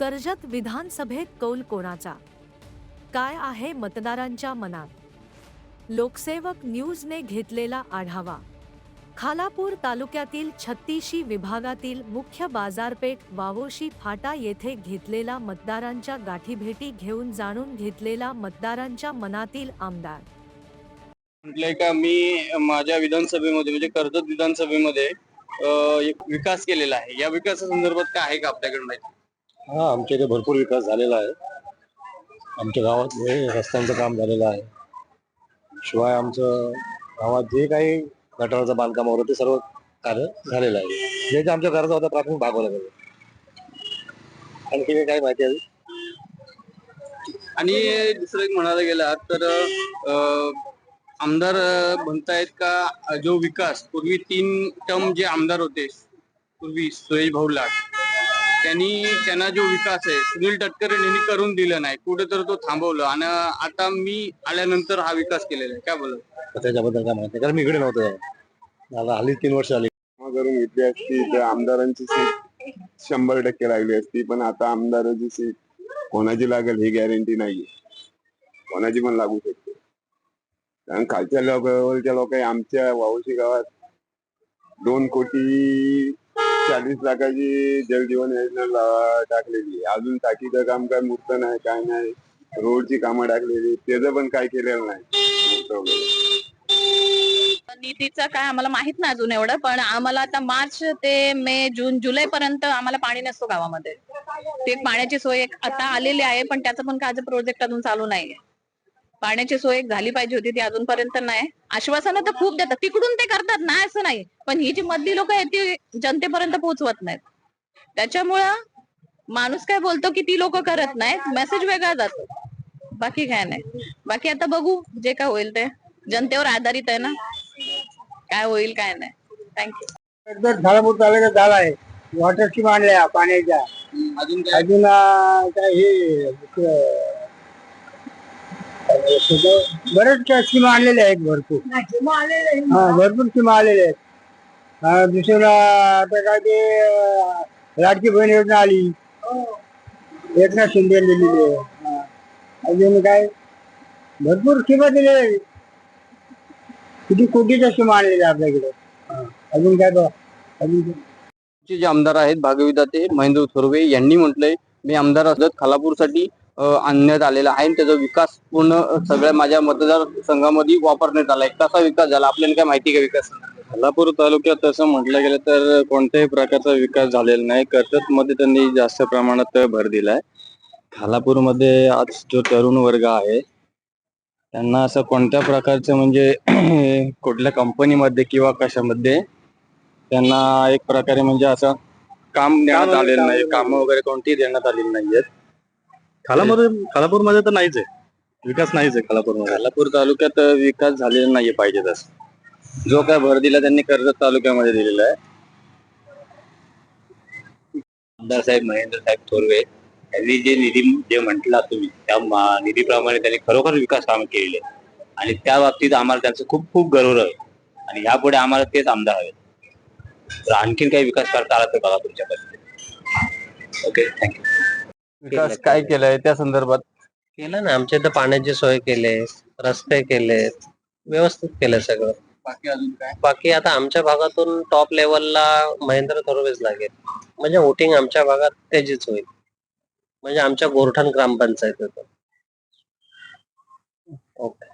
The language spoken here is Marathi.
कर्जत विधानसभेत कौल कोणाचा? काय आहे मतदारांच्या मनात? लोकसेवक न्यूजने घेतलेला आढावा. खालापूर तालुक्यातील छत्तीशी विभागातील मुख्य बाजारपेठ वावोशी फाटा येथे घेतलेला मतदारांच्या गाठीभेटी घेऊन जाणून घेतलेला मतदारांच्या मनातील आमदार. म्हटलंय का मी माझ्या विधानसभेमध्ये म्हणजे कर्जत विधानसभेमध्ये एक विकास केलेला आहे. या विकासासंदर्भात काय आहे का आपल्याकडे माहिती? हा आमच्या इथे भरपूर विकास झालेला आहे. आमच्या गावात रस्त्यांचं काम झालेलं आहे. शिवाय आमचं गावात जे काही गटाराचं बांधकाम वगैरे ते सर्व कार्य झालेलं आहे. जे जे आमच्या घराचा होता प्राथमिक भागवल्या गेले आणखी काय माहिती आहे? आणि दुसरं एक म्हणायला गेला तर अं, आमदार अं, म्हणतायत का जो विकास पूर्वी तीन टर्म जे आमदार होते पूर्वी सुरेश भाऊ लाट त्यांनी त्यांना जो विकास आहे सुनील तटकरे यांनी करून दिला नाही. कुठे तर तो थांबवलं. आणि आता मी आल्यानंतर हा विकास केलेला आहे. काय बोलत तर त्याच्याबद्दल काय माहिती आहे? कारण मी इकडे नव्हतो. तेव्हा. मला हल्ली तीन वर्ष आली कामं करून घेतली असती तर आमदारांची सीट शंभर टक्के लागली असती. पण आता आमदाराची सीट कोणाची लागेल ही गॅरंटी नाहीये. कोणाची पण लागू शकते. कारण खालच्या लेवलच्या लोक आमच्या वावशी गावात दोन कोटी चाळीस लाखाची जलजीवन योजना टाकलेली अजून टाकीचं काम काय मुक्त नाही काय नाही. रोडची कामं टाकलेली त्याचं पण काय केलेलं नाही. निधीचा काय आम्हाला माहीत नाही अजून एवढं पण आम्हाला आता मार्च ते मे जून जुलै पर्यंत आम्हाला पाणी नसतो गावामध्ये. ते पाण्याची सोय आता आलेली आहे पण त्याचं पण काय प्रोजेक्ट अजून चालू नाहीये. पाण्याची सोय एक झाली पाहिजे होती ती अजूनपर्यंत नाही. आश्वासनं तर खूप देतात. तिकडून ते करतात. नाही असं नाही. पण ही जी मधली लोक आहेत ती जनतेपर्यंत पोहोचवत नाहीत. त्याच्यामुळं माणूस काय बोलतो की ती लोक करत नाहीत. मेसेज वेगळा जातो. बाकी काय नाही. बाकी आता बघू जे काय होईल ते. जनतेवर आधारित आहे ना. काय होईल काय नाही. थँक्यू झाडापूर तालुक्यात झाला आहे. वॉटर स्कीम आणल्या पाण्याच्या. अजून काय? हे बरेच काय स्कीम आणलेल्या आहेत भरपूर. हा भरपूर स्कीम आलेल्या आहेत. हा, दुसरं आता काय ते अं, लाडकी बहीण योजना आली. एकनाथ शिंदे दिलेली आहे. हा. अजून काय? भरपूर स्कीमा दिलेल्या आहेत. किती कोटीच्या स्कीमा आणलेल्या आपल्याकडे. हा. अजून काय बघ अजून काय? चे जे आमदार आहेत भागविधाते महेंद्र थोरवे यांनी म्हटलंय मी आमदार असत खालापूरसाठी. आणण्यात आलेला आहे आणि त्याचा विकास पूर्ण सगळ्या माझ्या मतदार संघामध्ये वापरण्यात आलाय. कसा विकास झाला? आपल्याला काय माहिती का विकास? कोल्हापूर तालुक्यात तसं म्हटलं गेलं तर कोणत्याही प्रकारचा विकास झालेला नाही. कर्जत मध्ये त्यांनी जास्त प्रमाणात भर दिलाय. खालापूरमध्ये आज जो तरुण वर्ग आहे त्यांना असं कोणत्या प्रकारचं म्हणजे कुठल्या कंपनीमध्ये किंवा कशामध्ये त्यांना एक प्रकारे म्हणजे असं काम देण्यात आलेलं नाही. काम वगैरे कोणतीही देण्यात आलेली नाहीयेत. खालापूरमध्ये तर नाहीच आहे. विकास नाहीच आहे खालापूरमध्ये. खालापूर तालुक्यात विकास झालेला नाहीये पाहिजे तसं. जो काय भर दिला त्यांनी कर्जत तालुक्यामध्ये दिलेला आहे. आमदार साहेब महेंद्र साहेब थोरवे त्यांनी जे निधी जे म्हटला तुम्ही त्या निधीप्रमाणे त्यांनी खरोखर विकास काम केलेले आणि त्या बाबतीत आम्हाला त्यांचं खूप खूप गौरव आहे. आणि यापुढे आम्हाला तेच आमदार हवेत तर आणखीन काही विकास करता आला तर बघा तुमच्या पद्धतीने ओके थँक्यू विकास काय केलाय त्या संदर्भात? केलं ना आमच्या इथं पाण्याची सोय केले रस्ते केलेत व्यवस्थित केलं सगळं. बाकी अजून काय? बाकी आता आमच्या भागातून टॉप लेवलला महेंद्र थोरवेच लागेल. म्हणजे वोटिंग आमच्या भागात त्याचीच होईल. म्हणजे आमच्या गोरठाण ग्रामपंचायत ओके